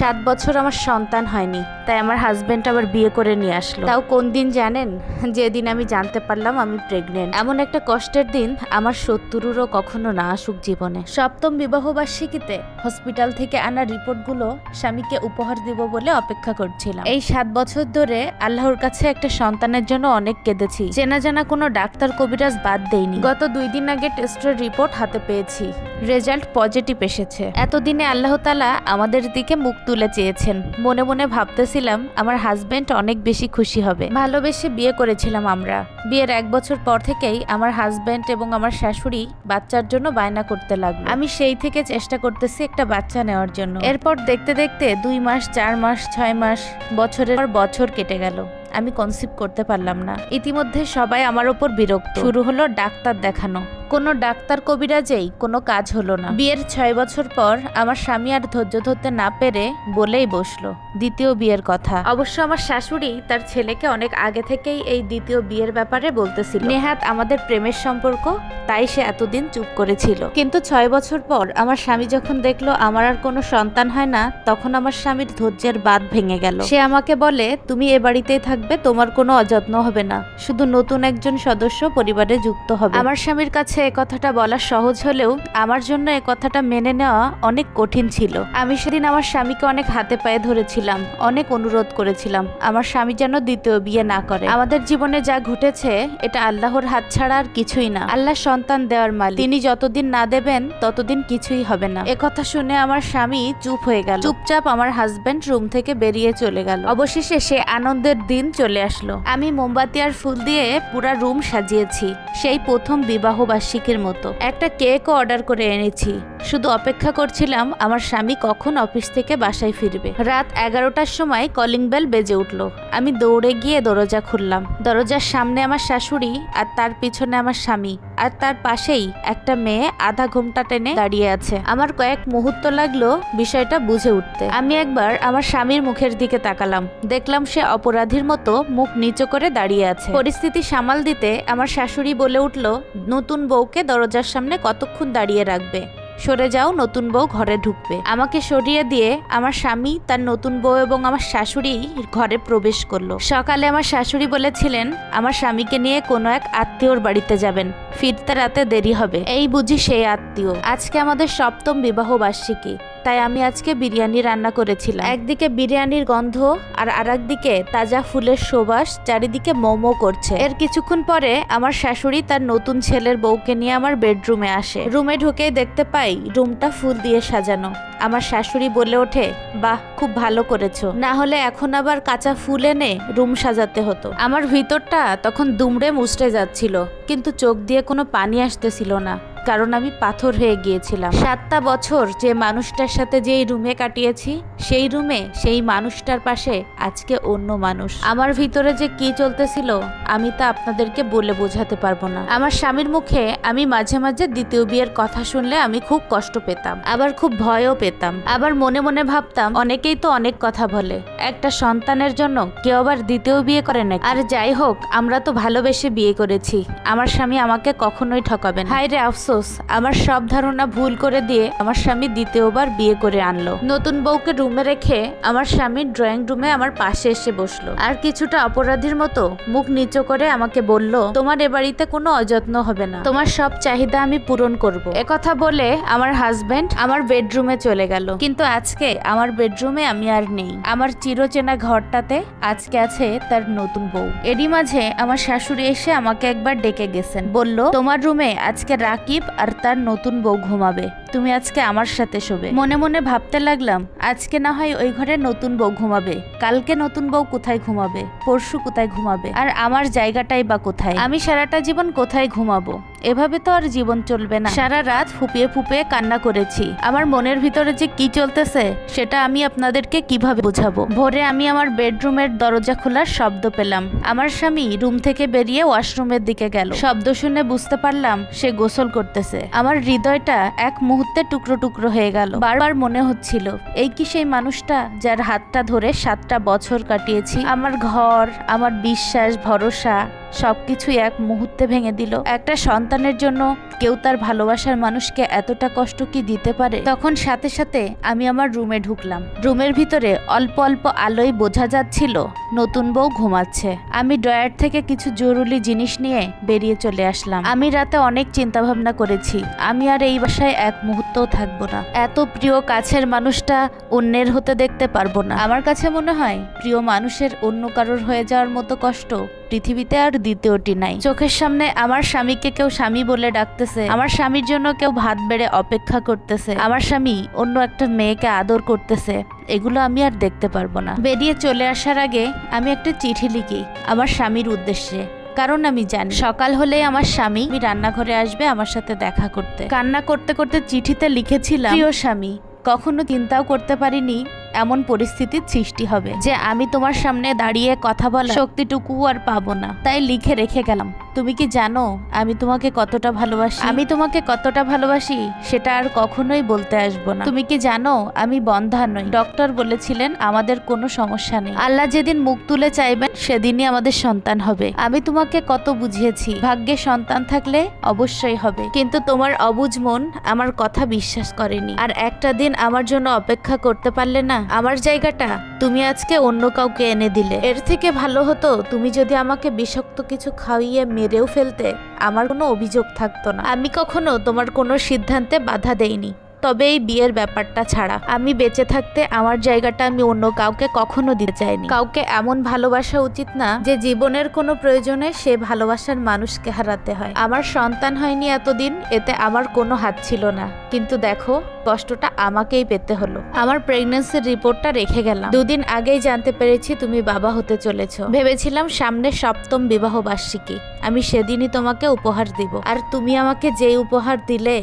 সাত বছর আমার সন্তান হয়নি, তাই আমার হাজবেন্ড আবার বিয়ে করে নিয়ে আসলো। তাও কোন দিন জানেন? যেদিন আমি জানতে পারলাম আমি প্রেগনেন্ট এমন একটা কষ্টের দিন আমার সত্তরেরও কখনো না আসুক জীবনে। সপ্তম বিবাহ বার্ষিকীতে হসপিটাল থেকে আনা রিপোর্টগুলো স্বামীকে উপহার দিব বলে অপেক্ষা করছিলাম। এই সাত বছর ধরে আল্লাহর কাছে একটা সন্তানের জন্য অনেক কেঁদেছি। চেনা জানা কোনো ডাক্তার কবিরাজ বাদ দেয়নি গত দুই দিন আগে টেস্টের রিপোর্ট হাতে পেয়েছি। রেজাল্ট পজিটিভ এসেছে। এতদিনে আল্লাহ তালা আমাদের দিকে মুখ তুলে চেয়েছেন। মনে মনে ভাবতেছিলাম আমার হাজবেন্ড অনেক বেশি খুশি হবে। ভালোবেসে বিয়ে করেছিলাম আমরা। বিয়ের এক বছর পর থেকেই আমার হাজবেন্ড এবং আমার শাশুড়ি বাচ্চার জন্য বায়না করতে লাগল। আমি সেই থেকে চেষ্টা করতেছি একটা বাচ্চা নেওয়ার জন্য। এরপর দেখতে দেখতে দুই মাস, চার মাস, ছয় মাস, বছরের পর বছর কেটে গেল। আমি কনসিভ করতে পারলাম না। ইতিমধ্যে সবাই আমার ওপর বিরক্ত। শুরু হলো ডাক্তার দেখানো। কোনো ডাক্তার কবিরাজেই কোনো কাজ হলো না। বিয়ের ছয় বছর পর আমার স্বামী আর ধৈর্য ধরতে না পেরে বলেই বসল দ্বিতীয় বিয়ের কথা। অবশ্য আমার শাশুড়ি তার ছেলেকে অনেক আগে থেকেই এই দ্বিতীয় বিয়ের ব্যাপারে বলতেছিল। নেহাত আমাদের প্রেমের সম্পর্ক, তাই সে এতদিন চুপ করেছিল। কিন্তু ছয় বছর পর আমার স্বামী যখন দেখল আমার আর কোনো সন্তান হয় না, তখন আমার স্বামীর ধৈর্যের বাদ ভেঙে গেল। সে আমাকে বলে, তুমি এ বাড়িতেই থাকবে, তোমার কোনো অযত্ন হবে না। শুধু নতুন একজন সদস্য পরিবারে যুক্ত হবে। আমার স্বামীর কাছে এ কথাটা বলা সহজ হলেও আমার জন্য এ কথাটা মেনে নেওয়া অনেক কঠিন ছিল। আমি সেদিন আমার স্বামীকে অনেক হাতে পায়ে ধরেছিলাম, অনেক অনুরোধ করেছিলাম। আমার স্বামী যেন দ্বিতীয় বিয়ে না করে। আমাদের জীবনে যা ঘটেছে, এটা আল্লাহর হাত ছাড়া আর কিছুই না। আল্লাহ সন্তান দেওয়ার মালিক। তিনি যতদিন না দেবেন, ততদিন কিছুই হবে না। কথা শুনে আমার স্বামী চুপ হয়ে গেল। চুপচাপ আমার হাজবেন্ড রুম থেকে বেরিয়ে চলে গেল। অবশেষে সে আনন্দের দিন চলে আসলো। আমি মোমবাতি আর ফুল দিয়ে পুরা রুম সাজিয়েছি। সেই প্রথম বিবাহ বার্ষিকীর মতো। একটা কেকও অর্ডার করে এনেছি। শুধু অপেক্ষা করছিলাম আমার স্বামী কখন অফিস থেকে বাসায় ফিরবে। রাত এগারোটার সময় কলিং বেল বেজে উঠল। আমি দৌড়ে গিয়ে দরজা খুললাম। দরজার সামনে আমার শাশুড়ি আর তার পিছনে আমার স্বামী আর তার পাশেই একটা মেয়ে আধা ঘুমটা টেনে দাঁড়িয়ে আছে। আমার কয়েক মুহূর্ত লাগল বিষয়টা বুঝে উঠতে। আমি একবার আমার স্বামীর মুখের দিকে তাকালাম। দেখলাম সে অপরাধীর মতো মুখ নিচু করে দাঁড়িয়ে আছে। পরিস্থিতি সামাল দিতে আমার শাশুড়ি বলে উঠল, নতুন বউকে দরজার সামনে কতক্ষণ দাঁড়িয়ে রাখবে? সরে যাও, নতুন বউ ঘরে ঢুকবে। আমাকে সরিয়ে দিয়ে আমার স্বামী, তার নতুন বউ এবং আমার শাশুড়ি ঘরে প্রবেশ করল। সকালে আমার শাশুড়ি বলেছিলেন, আমার স্বামীকে নিয়ে কোনো এক আত্মীয়র বাড়িতে যাবেন। ফিরতে রাতে দেরি হবে। এই বুঝি সেই আত্মীয়। আজকে আমাদের সপ্তম বিবাহ বার্ষিকী তাই আমি আজকে বিরিয়ানি রান্না করেছিলাম। একদিকে বিরিয়ানির গন্ধ আর আরেকদিকে তাজা ফুলের সুবাস, চারিদিকে মোমো করছে। এর কিছুক্ষণ পরে আমার শাশুড়ি তার নতুন ছেলের বউকে নিয়ে আমার বেডরুমে আসে। রুমে ঢুকেই দেখতে পাই রুমটা ফুল দিয়ে সাজানো। আমার শাশুড়ি বলে ওঠে, বাহ, খুব ভালো করেছ। না হলে এখন আবার কাঁচা ফুল এনে রুম সাজাতে হতো। আমার ভিতরটা তখন দুমড়ে মুচড়ে যাচ্ছিল, কিন্তু চোখ দিয়ে কোনো পানি আসতেছিল না। কারণ আমি পাথর হয়ে গিয়েছিলাম। সাতটা বছর যে মানুষটার সাথে যেই রুমে কাটিয়েছি, সেই রুমে সেই মানুষটার পাশে আজকে অন্য মানুষ। আমার ভিতরে যে কি চলতেছিল, আমি তা আপনাদেরকে বলে বোঝাতে পারব না। আমার স্বামীর মুখে আমি মাঝে মাঝে দ্বিতীয় বিয়ের কথা শুনলে আমি খুব কষ্ট পেতাম, আবার খুব ভয়ও পেতাম। আবার মনে মনে ভাবতাম, অনেকেই তো অনেক কথা বলে, একটা সন্তানের জন্য কেউ আবার দ্বিতীয় বিয়ে করে না আর যাই হোক, আমরা তো ভালোবেসে বিয়ে করেছি। আমার স্বামী আমাকে কখনোই ঠকাবেন হায় রে আফসোস আমার সব ধারণা ভুল করে দিয়ে আমার স্বামী দ্বিতীয়বার বিয়ে করে আনলো। নতুন বউকে রুমে রেখে আমার স্বামী ড্রয়িং রুমে আমার পাশে এসে বসল। আর কিছুটা অপরাধীর মতো মুখ নিচু করে আমাকে বলল, তোমার এ বাড়িতে কোনো অযত্ন হবে না। তোমার সব চাহিদা আমি পূরণ করব। কথা বলে আমার হাজবেন্ড আমার বেডরুমে চলে গেল। কিন্তু আজকে আমার বেডরুমে আমি আর নেই। আমার চিরচেনা ঘরটাতে আজকে আছে তার নতুন বউ। এরই মাঝে আমার শাশুড়ি এসে আমাকে একবার ডেকে গেছেন। বলল, তোমার রুমে আজকে রাকিব আর তার নতুন বউ ঘুমাবে। তুমি আজকে আমার সাথে শোবে। মনে মনে ভাবতে লাগলাম, আজকে না হয় ওই ঘরে নতুন বউ ঘুমাবে। কালকে নতুন বউ কোথায় ঘুমাবে? পরশু কোথায় ঘুমাবে? আর আমার জায়গাটাই বা কোথায়? আমি সারাটা জীবন কোথায় ঘুমাবো? এভাবে তো আর জীবন চলবে না। সারা রাত ফুপিয়ে ফুপিয়ে কান্না করেছি। আমার মনের ভিতরে যে কি চলতেছে, সেটা আমি আপনাদেরকে কীভাবে বোঝাবো? ভোরে আমি আমার বেডরুমের দরজা খোলার শব্দ পেলাম। আমার স্বামী রুম থেকে বেরিয়ে ওয়াশরুমের দিকে গেল। শব্দ শুনে বুঝতে পারলাম সে গোসল করতেছে। আমার হৃদয়টা এক মুহূর্তে টুকরো টুকরো হয়ে গেল। বারবার মনে হচ্ছিল, এই কি সেই মানুষটা যার হাতটা ধরে সাতটা বছর কাটিয়েছি? আমার ঘর, আমার বিশ্বাস, ভরসা সবকিছু এক মুহূর্তে ভেঙে দিল। একটা সন্তানের জন্য কেউ তার ভালোবাসার মানুষকে এতটা কষ্ট কি দিতে পারে? তখন সাথে সাথে আমি আমার রুমে ঢুকলাম। রুমের ভিতরে অল্প অল্প আলোয় বোঝা যাচ্ছিল, নতুন বউ ঘুমাচ্ছে। আমি ড্রয়ার থেকে কিছু জরুরি জিনিস নিয়ে বেরিয়ে চলে আসলাম। আমি রাতে অনেক চিন্তা ভাবনা করেছি। আমি আর এই বাসায় এক মুহূর্তও থাকব না। এত প্রিয় কাছের মানুষটা অন্যের হতে দেখতে পারব না। আমার কাছে মনে হয়, প্রিয় মানুষের অন্য কারোর হয়ে যাওয়ার মতো কষ্ট পৃথিবীতে আর দ্বিতীয়টি নাই। চোখের সামনে আমার স্বামীকে কেউ স্বামী বলে ডাকতেছে। আমার স্বামীর জন্য কেউ ভাত বেড়ে অপেক্ষা করতেছে। আমার স্বামী অন্য একটা মেয়েকে আদর করতেছে। এগুলো আমি আর দেখতে পারব না। বেরিয়ে চলে আসার আগে আমি একটা চিঠি লিখি। আমার স্বামীর উদ্দেশ্যে। কারণ আমি জানি। সকাল হলে আমার স্বামী রান্নাঘরে আসবে আমার সাথে দেখা করতে। কান্না করতে করতে চিঠিতে লিখেছিলাম, প্রিয় স্বামী, কখনো চিন্তাও করতে পারিনি এমন পরিস্থিতির সৃষ্টি হবে যে আমি তোমার সামনে দাঁড়িয়ে কথা বলা শক্তিটুকু আর পাবো না। তাই লিখে রেখে গেলাম। তুমি কি জানো আমি তোমাকে কতটা ভালোবাসি? আমি তোমাকে কতটা ভালোবাসি সেটা আর কখনোই বলতে আসব না। তুমি কি জানো আমি বন্ধা নই। ডক্টর বলেছিলেন, আমাদের কোনো সমস্যা নেই। আল্লাহ যেদিন মুখ তুলে চাইবেন, সেদিনই আমাদের সন্তান হবে। আমি তোমাকে কত বুঝিয়েছি। ভাগ্যে সন্তান থাকলে অবশ্যই হবে। কিন্তু তোমার অবুঝ মন আমার কথা বিশ্বাস করেনি। আর একটা দিন আমার জন্য অপেক্ষা করতে পারলে না আমার জায়গাটা তুমি আজকে অন্য কাউকে এনে দিলে। এর থেকে ভালো হতো তুমি যদি আমাকে বিষাক্ত কিছু খাইয়ে মেরেও ফেলতে। আমার কোনো অভিযোগ থাকতো না। আমি কখনো তোমার কোনো সিদ্ধান্তে বাধা দেইনি। তবে এই বিয়ের ব্যাপারটা ছাড়া। আমি বেঁচে থাকতে আমার জায়গাটা আমি অন্য কাউকে কখনো দিতে চাইনি। কাউকে এমন ভালোবাসা উচিত না যে জীবনের কোনো প্রয়োজনে সে ভালোবাসার মানুষকে হারাতে হয়। আমার সন্তান হয়নি এতদিন, এতে আমার কোনো হাত ছিল না। কিন্তু দেখো, কষ্টটা আমাকেই পেতে হলো। আমার প্রেগনেন্সির রিপোর্টটা রেখে গেলাম। দুদিন আগেই জানতে পেরেছি তুমি বাবা হতে চলেছো। ভেবেছিলাম সামনে সপ্তম বিবাহ বার্ষিকী আমি সেদিনই তোমাকে উপহার দিব। আর তুমি আমাকে যে উপহার দিলে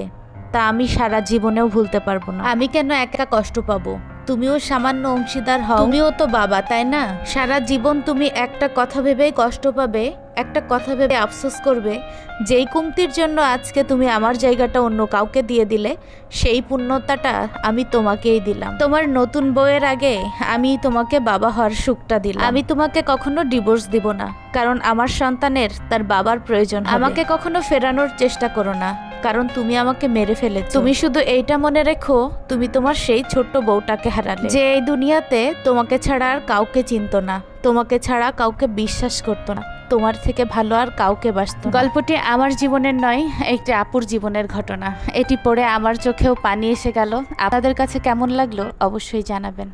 তা আমি সারা জীবনেও ভুলতে পারব না। আমি কেন একা কষ্ট পাবো? তুমিও সামান্য অংশীদার হও। তুমিও তো বাবা তাই না? সারা জীবন তুমি একটা কথা ভেবেই কষ্ট পাবে একটা কথা ভেবে আফসোস করবে যেই কুমতির জন্য আজকে তুমি আমার জায়গাটা অন্য কাউকে দিয়ে দিলে সেই পূর্ণতাটা আমি তোমাকেই দিলাম। তোমার নতুন বউয়ের আগে আমি তোমাকে বাবা হওয়ার সুখটা দিলাম। আমি তোমাকে কখনো ডিভোর্স দিব না কারণ আমার সন্তানের তার বাবার প্রয়োজন আমাকে কখনো ফেরানোর চেষ্টা করো না। কারণ তুমি আমাকে মেরে ফেলেছো। তুমি শুধু এইটা মনে রেখো, তুমি তোমার সেই ছোট্ট বউটাকে হারালে। যে এই দুনিয়াতে তোমাকে ছাড়া আর কাউকে চিনত না, তোমাকে ছাড়া কাউকে বিশ্বাস করতো না, তোমার থেকে ভালো আর কাউকে বাসত গল্পটি আমার জীবনের নয়, একটি আপুর জীবনের ঘটনা। এটি পড়ে আমার চোখেও পানি এসে গেল। আপনাদের কাছে কেমন লাগল অবশ্যই জানাবেন।